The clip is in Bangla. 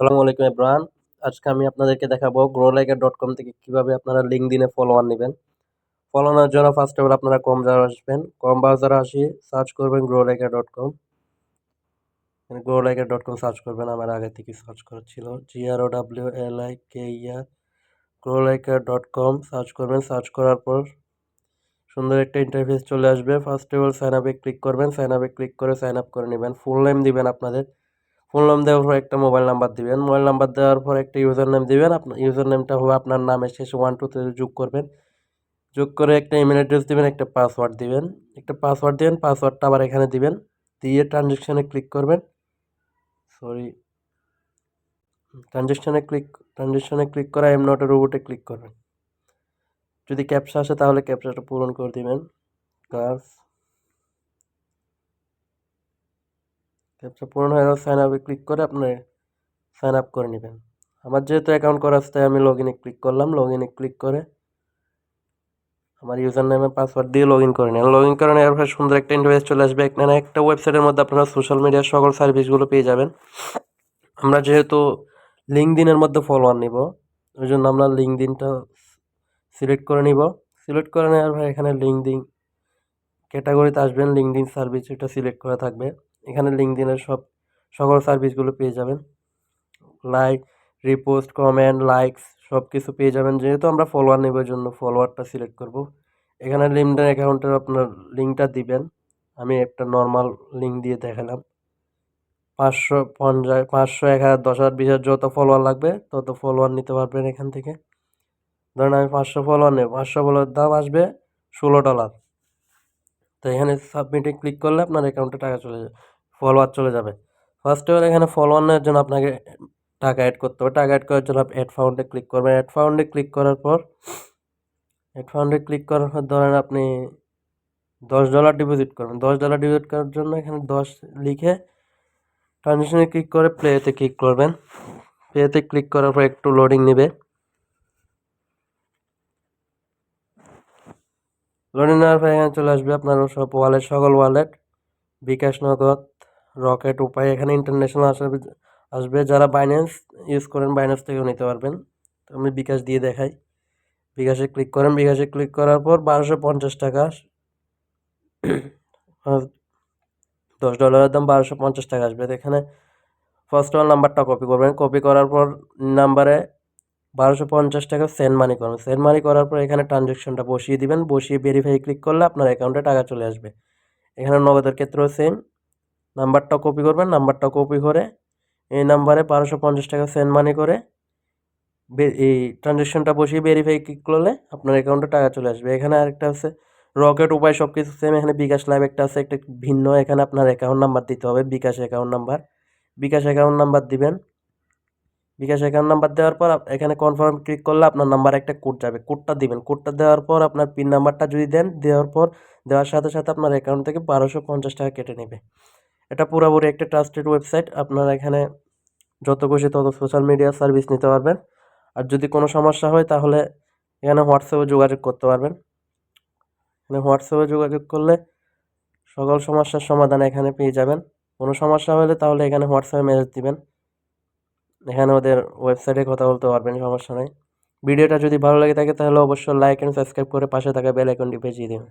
আসসালামু আলাইকুম এব্রাহান আজকে আমি আপনাদেরকে দেখাবো গ্রোলাইকার ডট কম থেকে কীভাবে আপনারা লিঙ্কডিনে ফলোয়ার নেবেন। ফলোয়ার জন্য ফার্স্ট অফ অল আপনারা কম ব্রাউজার আসবেন। কম ব্রাউজারে আসি সার্চ করবেন Growliker dot com Growliker dot com search করবেন, আমার আগে থেকে সার্চ করা ছিল। GR O W L I K E R Growliker dot com search করবেন। সার্চ করার পর সুন্দর একটা ইন্টারফেস চলে আসবে। ফার্স্ট অফ অল সাইন আপে ক্লিক করবেন। সাইন আপে ক্লিক করে সাইন আপ করে নেবেন। ফুল নেম দিবেন আপনাদের। ফুল নাম দেওয়ার পর একটা মোবাইল নাম্বার দিবেন। মোবাইল নাম্বার দেওয়ার পর একটা ইউজার নেম দিবেন। আপনার ইউজার নেমটা হবে আপনার নামের শেষে ওয়ান টু থ্রি যোগ করবেন। যোগ করে একটা ইমেল অ্যাড্রেস দিবেন, একটা পাসওয়ার্ড দিবেন। একটা পাসওয়ার্ড দিবেন পাসওয়ার্ডটা আবার এখানে দিবেন। দিয়ে ট্রানজ্যাকশানে ক্লিক করবেন। সরি ট্রানজ্যাকশানে ক্লিক ট্রানজেকশানে ক্লিক করা এম নট রোবটে ক্লিক করবেন। যদি ক্যাপসা আসে তাহলে ক্যাপসাটা পূরণ করে দিবেন। কাজ ক্যাপচা পূরণ হয়ে গেলে সাইন আপে ক্লিক করে আপনি সাইন আপ করে নেবেন। আমার যেহেতু অ্যাকাউন্ট করা আছে, তাই আমি লগ ইনে ক্লিক করলাম। লগ ইনে ক্লিক করে আমার ইউজার নেমে পাসওয়ার্ড দিয়ে লগ ইন করে নেন লগ ইন করে নেওয়ার পর সুন্দর একটা ইন্টারভেস চলে আসবে এখানে। একটা ওয়েবসাইটের মধ্যে আপনারা সোশ্যাল মিডিয়ার সকল সার্ভিসগুলো পেয়ে যাবেন। আমরা যেহেতু লিঙ্ক দিনের মধ্যে ফলোয়ার নিব, ওই জন্য আমরা লিঙ্ক দিনটা সিলেক্ট করে নিব। সিলেক্ট করে নেওয়ার পর এখানে লিঙ্ক দিন ক্যাটাগরিতে আসবেন। লিঙ্কডিন সার্ভিস এটা সিলেক্ট করা থাকবে। এখানে লিঙ্কডিনের সব, সকল সার্ভিসগুলো পেয়ে যাবেন। লাইক রিপোস্ট কমেন্ট লাইকস সব কিছু পেয়ে যাবেন। যেহেতু আমরা ফলোয়ার নেবার জন্য ফলোয়ারটা সিলেক্ট করব। এখানে লিঙ্কডেন অ্যাকাউন্টের আপনার লিঙ্কটা দিবেন। আমি একটা নর্মাল লিঙ্ক দিয়ে দেখালাম। পাঁচশো পঞ্চাশ, পাঁচশো, এক হাজার, দশ হাজার, বিশ হাজার যত ফলোয়ার লাগবে তত ফলোয়ার নিতে পারবেন এখান থেকে। ধরেন আমি পাঁচশো ফলোয়ার নেব। পাঁচশো ফলোয়ার দাম আসবে ষোলো ডলার তো এখানে সাবমিটে ক্লিক করলে আপনার অ্যাকাউন্টে টাকা চলে যাবে। ফলোয়ার চলে যাবে। ফার্স্ট অফ এখানে ফলোয়ার জন্য আপনাকে টাকা অ্যাড করতে হবে। টাকা অ্যাড করার জন্য আপনি অ্যাড ফাউন্ডে ক্লিক করবেন। অ্যাড ফাউন্ডে ক্লিক করার পর অ্যাড ফাউন্ডে ক্লিক করার পর ধরেন আপনি দশ ডলার ডিপোজিট করবেন। দশ ডলার ডিপোজিট করার জন্য এখানে দশ লিখে ট্রানজেকশনে ক্লিক করে প্লেতে ক্লিক করবেন। প্লেতে ক্লিক করার পর একটু লোডিং নেবে। লোডিং নেওয়ার পর এখানে চলে আসবে আপনার সব ওয়ালেট সকল ওয়ালেট বিকাশ নগদ রকেট উপায় এখানে ইন্টারন্যাশনাল আসবে আসবে যারা বাইন্যান্স ইউজ করেন বাইন্যান্স থেকেও নিতে পারবেন। তো আমি বিকাশ দিয়ে দেখাই। বিকাশে ক্লিক করেন, বিকাশে ক্লিক করার পর বারোশো পঞ্চাশ টাকা দশ ডলারের দাম বারোশো পঞ্চাশ টাকা আসবে। এখানে ফার্স্ট অল নাম্বারটা কপি করবেন। কপি করার পর নাম্বারে বারোশো পঞ্চাশ টাকা সেন্ড মানি করবেন। সেন্ড মানি করার পর এখানে ট্রানজ্যাকশনটা বসিয়ে দিবেন। বসিয়ে ভেরিফাই ক্লিক করলে আপনার অ্যাকাউন্টে টাকা চলে আসবে। এখানে নগদের ক্ষেত্রেও সেম নাম্বারটা কপি করবেন নাম্বারটা কপি করে এই নাম্বারে বারোশো পঞ্চাশ টাকা সেন্ড মানি করে এই ট্রানজ্যাকশনটা বসিয়ে ভেরিফাই ক্লিক করলে আপনার অ্যাকাউন্টে টাকা চলে আসবে। এখানে আরেকটা আছে রকেট উপায় সব কিছু সেম এখানে বিকাশ লাইভ একটা আছে, একটা ভিন্ন, এখানে আপনার অ্যাকাউন্ট নাম্বার দিতে হবে, bKash account number bKash account number দিবেন। বিকাশ অ্যাকাউন্ট নাম্বার দেওয়ার পর এখানে কনফার্ম ক্লিক করলে আপনার নাম্বার একটা কোড যাবে। কোডটা দিবেন। কোডটা দেওয়ার পর আপনার পিন নাম্বারটা যদি দেন, দেওয়ার পর, দেওয়ার সাথে সাথে আপনার অ্যাকাউন্ট থেকে বারোশো পঞ্চাশ টাকা কেটে নেবে। এটা পুরোপুরি একটা ট্রাস্টেড ওয়েবসাইট আপনারা এখানে যত খুশি তত সোশ্যাল মিডিয়া সার্ভিস নিতে পারবেন। আর যদি কোনো সমস্যা হয় তাহলে এখানে হোয়াটসঅ্যাপে যোগাযোগ করতে পারবেন। এখানে হোয়াটসঅ্যাপে যোগাযোগ করলে সকল সমস্যার সমাধান এখানে পেয়ে যাবেন। কোনো সমস্যা হলে তাহলে এখানে হোয়াটসঅ্যাপে মেসেজ দিবেন। এখানে ওদের ওয়েবসাইটে কথা বলতে পারবেন, সমস্যা নেই। ভিডিওটা যদি ভালো লাগে থাকে তাহলে অবশ্যই লাইক অ্যান্ড সাবস্ক্রাইব করে পাশে থাকা বেল আইকনটি দেবেন।